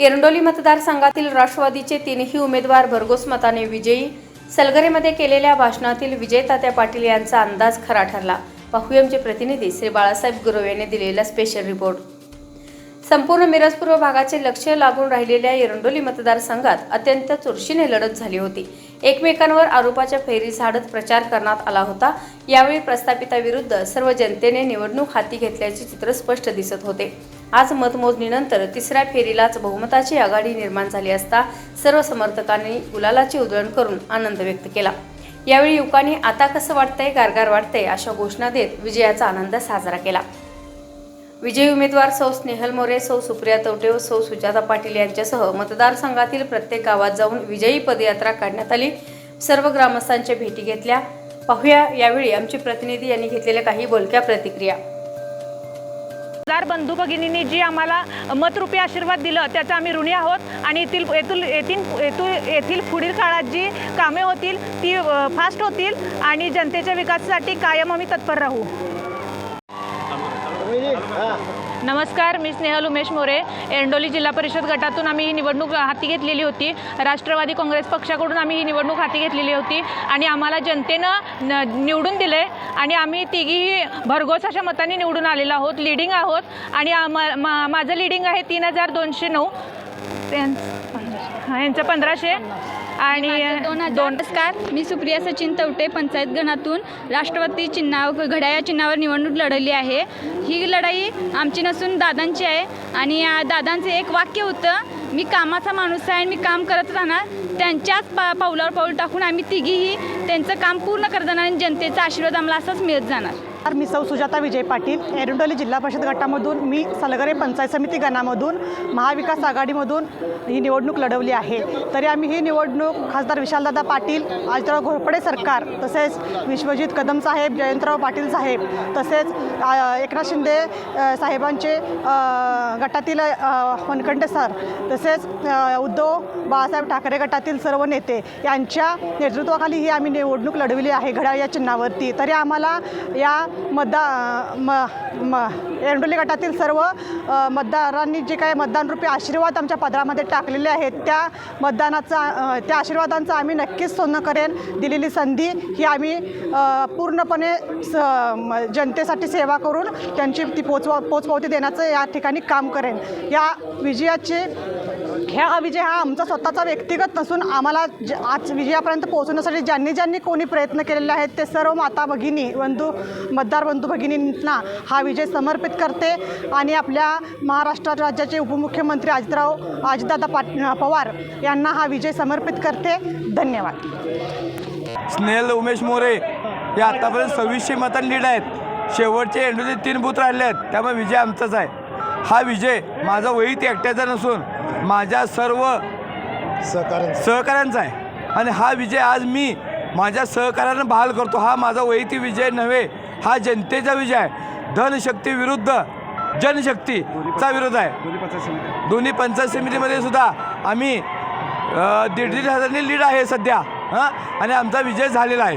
एरंडोली मतदारसंघातील राष्ट्रवादीचे तीनही उमेदवार भरघोस मताने विजयी. सलगरेमध्ये केलेल्या भाषणातील विजय तात्या पाटील यांचा अंदाज खरा ठरला. पाहूया आमचे प्रतिनिधी श्री बाळासाहेब गुरव यांनी दिलेला स्पेशल रिपोर्ट संपूर्ण मिरजपूर्व भागाचे लक्ष लागून राहिलेल्या एरंडोली मतदारसंघात अत्यंत चुरशीने लढत झाली होती. एकमेकांवर आरोपाच्या फेरी झाडत प्रचार करण्यात आला होता. यावेळी प्रस्थापिताविरुद्ध सर्व जनतेने निवडणूक हाती घेतल्याचे चित्र स्पष्ट दिसत होते. आज मतमोजणीनंतर तिसऱ्या फेरीलाच बहुमताची आघाडी निर्माण झाली असता सर्व समर्थकांनी गुलालाची उधळण करून आनंद व्यक्त केला. यावेळी युवकांनी आता कसं वाटतंय गारगार वाटतंय अशा घोषणा देत विजयाचा आनंद साजरा केला. विजयी उमेदवार सौ स्नेहल मोरे सौ सुप्रिया तवटे व सौ सुजाता पाटील यांच्यासह मतदारसंघातील प्रत्येक गावात जाऊन विजयी पदयात्रा काढण्यात आली. सर्व ग्रामस्थांच्या भेटी घेतल्या. पाहूया यावेळी आमचे प्रतिनिधी यांनी घेतलेल्या काही बोलक्या प्रतिक्रिया. हजार बंधू भगिनींनी जी आम्हाला मतरूपी आशीर्वाद दिलं त्याचा आम्ही ऋणी आहोत आणि येथील येथील येथील येथील येथील पुढील काळात जी कामे होतील ती फास्ट होतील आणि जनतेच्या विकासासाठी कायम आम्ही तत्पर राहू. नमस्कार मी स्नेहल उमेश मोरे. एरंडोली जिल्हा परिषद गटातून आम्ही ही निवडणूक हाती घेतलेली होती. राष्ट्रवादी काँग्रेस पक्षाकडून आम्ही ही निवडणूक हाती घेतलेली होती आणि आम्हाला जनतेनं न निवडून दिले आणि आम्ही तिघीही भरघोस अशा मतांनी निवडून आलेलो आहोत लिडिंग आहोत आणि मा- माझं लिडिंग आहे तीन हजार दोनशे नऊ. यांचं पंधराशे. आणि दोन नमस्कार मी सुप्रिया सचिन तवटे पंचायत गणातून राष्ट्रवादी चिन्हावर घड्याळ या चिन्हावर निवडणूक लढवली आहे. ही लढाई आमची नसून दादांची आहे. आणि या दादांचं एक वाक्य होतं मी कामाचा माणूस आहे आणि मी काम करत राहणार. त्यांच्याच पा पावलावर पाऊल टाकून आम्ही तिघीही त्यांचं काम पूर्ण करत जाणार आणि जनतेचा आशीर्वाद आम्हाला असाच मिळत जाणार. तर मी सौ सुजाता विजय पाटील. एरंडोली जिल्हा परिषद गटामधून मी सलगरे पंचायत समिती गणामधून महाविकास आघाडीमधून ही निवडणूक लढवली आहे. तरी आम्ही ही निवडणूक खासदार विशालदादा पाटील आजराव घोरपडे सरकार तसेच विश्वजित कदम साहेब जयंतराव पाटील साहेब तसेच एकनाथ शिंदे साहेबांचे गटातील वनकंड वनखंडे सर तसेच उद्धव बाळासाहेब ठाकरे गटातील सर्व नेते यांच्या नेतृत्वाखाली ही आम्ही निवडणूक लढविली आहे घड्याळ या चिन्हावरती. तरी आम्हाला या मतदा म म एरंडोली गटातील सर्व मतदारांनी जे काही मतदानरूपी आशीर्वाद आमच्या पदरामध्ये टाकलेले आहेत त्या मतदानाचा त्या आशीर्वादांचा आम्ही नक्कीच सोनं करेन. दिलेली संधी ही आम्ही पूर्णपणे स म- जनतेसाठी सेवा करून त्यांची ती पोचवा पोचपावती देण्याचं या ठिकाणी काम करेन. या विजयाचे ह्या हा विजय हा आमचा स्वतःचा व्यक्तिगत नसून आम्हाला ज आज विजयापर्यंत पोहोचवण्यासाठी ज्यांनी ज्यांनी कोणी प्रयत्न केलेले आहेत ते सर्व माता भगिनी बंधू मतदार बंधू भगिनींना हा विजय समर्पित करते. आणि आपल्या महाराष्ट्र राज्याचे उपमुख्यमंत्री अजितराव अजितदादा पाट पवार यांना हा विजय समर्पित करते. धन्यवाद. स्नेहल उमेश मोरे हे आतापर्यंत सव्वीसशे मतांनी लीड आहेत. शेवटचे एंडूचे तीन बूथ राहिले आहेत. त्यामुळे विजय आमचाच आहे. हा विजय माझा वैयक्तिक एकट्याचा नसून माझ्या सर्व सहकाऱ्यांचा. आहे. आणि हा विजय आज मी माझ्या सहकार्यानं बहाल करतो. हा माझा वैयक्तिक विजय नव्हे हा जनतेचा विजय आहे. धनशक्ती विरुद्ध जनशक्तीचा विरोध आहे. दोन्ही पंचायत समितीमध्ये सुद्धा आम्ही दीड दीड हजारांनी लीड आहे सध्या हां? आणि आमचा विजय झालेला आहे.